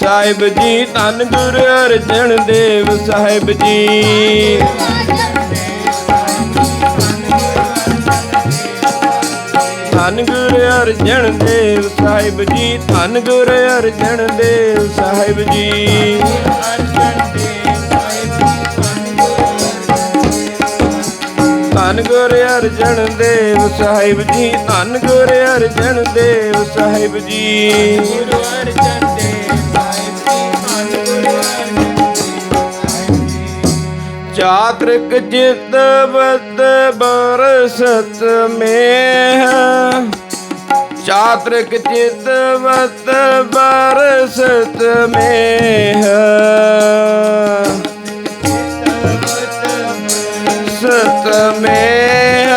ਸਾਹਿਬ ਜੀ, ਧੰਨ ਗੁਰ ਅਰਜਨ ਦੇਵ ਸਾਹਿਬ ਜੀ। ਧੰਨ ਗੁਰ ਅਰਜਨ ਦੇਵ ਸਾਹਿਬ ਜੀ, ਧੰਨ ਗੁਰ ਅਰਜਨ ਦੇਵ ਸਾਹਿਬ ਜੀ। ਧੰਨ ਗੁਰ ਅਰਜਨ ਦੇਵ ਸਾਹਿਬ ਜੀ, ਧੰਨ ਗੁਰ ਅਰਜਨ ਦੇਵ ਸਾਹਿਬ ਜੀ। ਗੁਰੂ ਅਰਜਨ ਚਾਤ੍ਰਿਕ ਜਿਤ ਬਤ ਬਰਸਤ ਮੇਹ। ਚਾਤ੍ਰਿਕ ਜਿਤ ਬਤ ਬਰਸਤ ਮੇਹ। ਸਤ ਮੇਹ।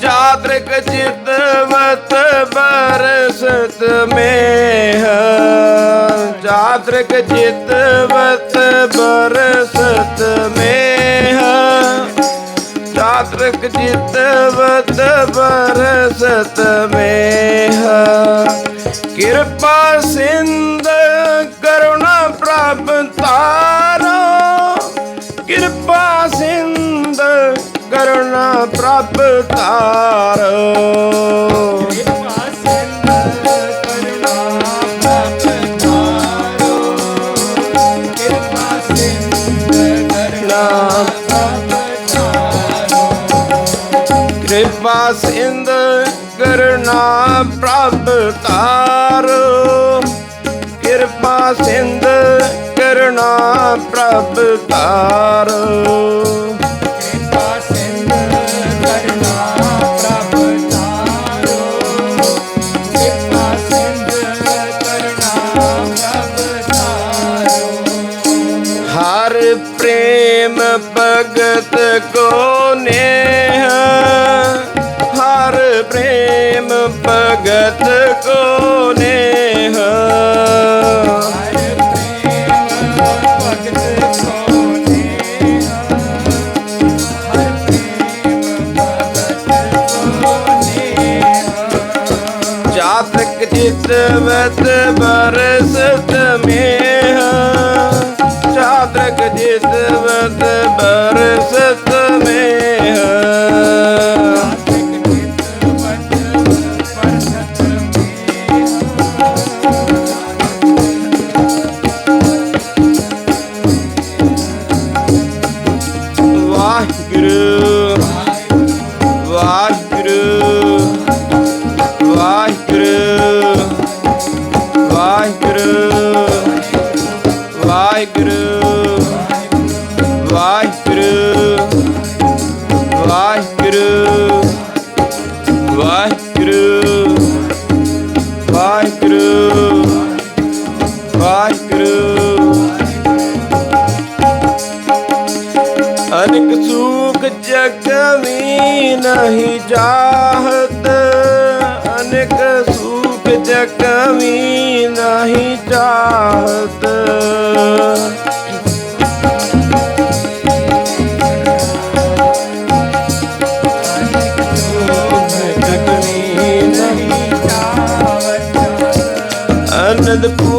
ਚਾਤ੍ਰਿਕ ਜਿਤ ਬਤ ਬਰਸਤ ਮੇਹ। ਚਾਤ੍ਰਿਕ ਜਿਤ ਬਤ ਬਰਸਤ ਮੇਹ ਚਾਤ੍ਰਿਕ ਜਿਤ ਬਤ ਬਰਸਤ ਮੇਹ ਕਿਰਪਾ ਸਿੰਧ ਕਰੁਣਾ ਪ੍ਰਭ ਤਾਰੋ ਕਿਰਪਾ ਸਿੰਧ ਕਰੁਣਾ ਪ੍ਰਭ ਤਾਰੋ ਕਿਰਪਾ ਸਿੰਧ ਕਰੁਣਾ ਪ੍ਰਭ ਤਾਰੋ। ਕਿਰਪਾ ਸਿੰਧ ਕਰਨਾ ਪ੍ਰਭ ਤਾਰ। ਜਗਤ ਕੋ ਨੇਹ ਜਾਤਕ ਜਿਤ ਵਤ ਬਰ ਵਾਹਿਗੁਰੂ ਵਾਹਿਗੁਰੂ ਵਾਹਿਗੁਰੂ ਵਾਹਿਗੁਰੂ ਵਾਹਿਗੁਰੂ। ਅਨਕ ਸੁਖ ਜਗ ਮੀ ਨਹੀਂ ਜਾਹਤ ਅਨਕ ਸੁਖ ਜਗ ਮੀ ਨਹੀਂ ਚਾਹਤ। The.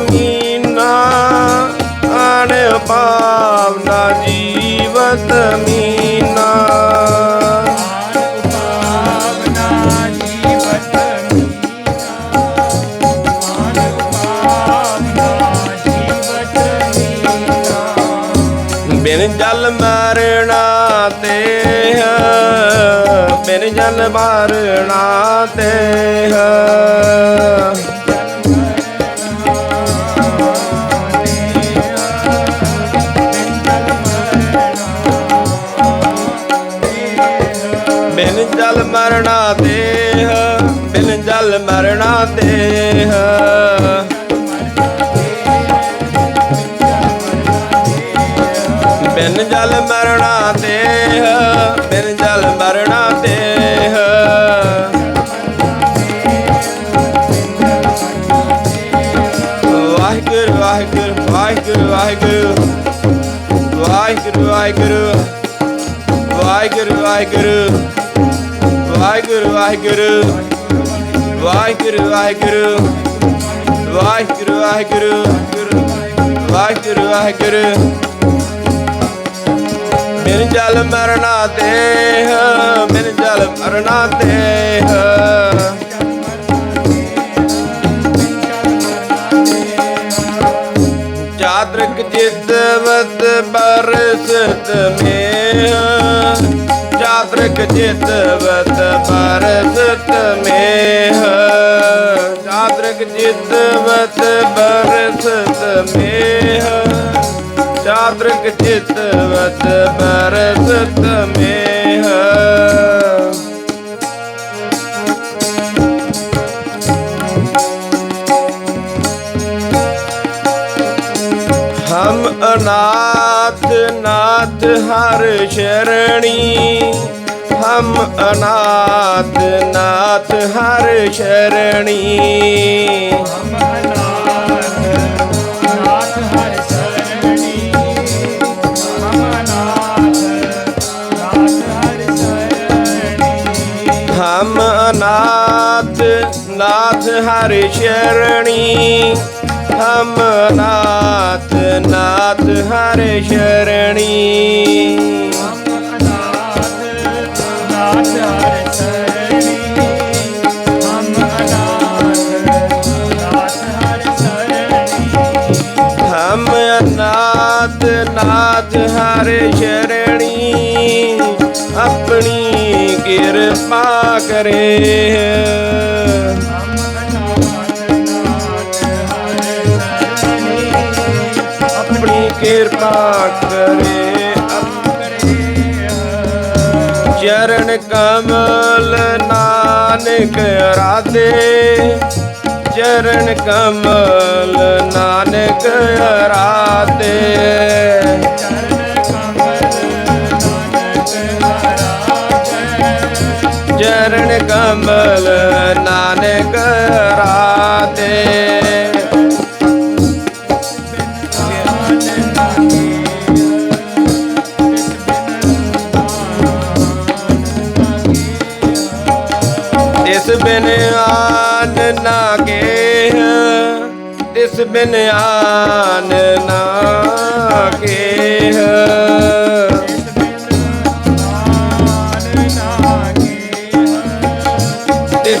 मीना अण पावना जीवत मीना ਬਿਨ ਜਲ ਮਰਣਾ ਤੇ ਬਿਨ ਜਲ ਮਰਣਾ ਤੇ ਹੈ ਜਲ ਮਰਣਾ ਤੇ ਬਿਨ ਜਲ ਮਰਣਾ ਤੇ ਬਿਨ ਜਲ ਮਰਣਾ ਤੇ ਬਿਨ ਜਲ ਮਰਣਾ ਤੇ ਵਾਹਿਗੁਰੂ ਵਾਹਿਗੁਰੂ ਵਾਹਿਗੁਰੂ ਵਾਹਿਗੁਰੂ ਵਾਹਿਗੁਰੂ ਵਾਹਿਗੁਰੂ ਵਾਹਿਗੁਰੂ। ਮਿਲ ਜਲ ਮਰਨਾ ਤੇ ਮਿਲ ਜਲ ਮਰਨਾ ਦੇਹ। ਚਾਦਰਕ ਜਿਤਵਤ ਬਰਸਤ ਮੇਹ। ਚਾਦਰਕ ਜਿਤਵਤ ਚਾਤ੍ਰਿਕ ਜਿਤਵਤ ਬਰਸਤ ਮੇਹ ਚਾਤ੍ਰਿਕ ਚਿਤਵਤ ਬਰਸਤ ਮੇਹ ਹਮ ਅਨਾਥ ਨਾਥ ਹਰ ਸ਼ਰਣੀ। हम अनाथ नाथ हर शरणी हम अनाथ नाथ हर शरणी हम नाथ नाथ हर शरणी ਕਰੇ। ਆਪਣੀ ਕਿਰਪਾ ਕਰੇ ਚਰਨ ਕਮਲ ਨਾਨਕ ਰਾਦੇ ਚਰਨ ਕਮਲ ਨਾਨਕ ਰਾਦੇ ਕਮਲ ਨਾਨਕ ਰਾਧੇ ਇਸ ਬਿਨ ਆਨ ਨਾ ਕੇ ਇਸ ਬਿਨ ਆਨ ਨਾ ਕੇ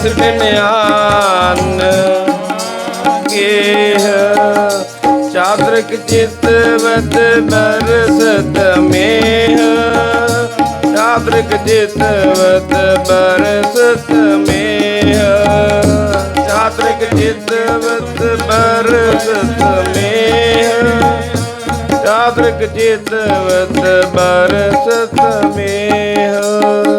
ਤਿਸ ਬਿਨਿਆਨ। ਕੇਹ, ਚਾਤ੍ਰਿਕ ਚਿਤ ਵਤ ਬਰਸਤ ਮੇਹ। ਚਾਤ੍ਰਿਕ ਚਿਤ ਵਤ ਬਰਸਤ ਮੇਹ। ਚਾਤ੍ਰਿਕ ਚਿਤ ਵਤ ਬਰਸਤ ਮੇਹ। ਚਾਦਰਕ ਚਿਤ ਵਤ ਬਰਸਤ ਮੇਹ।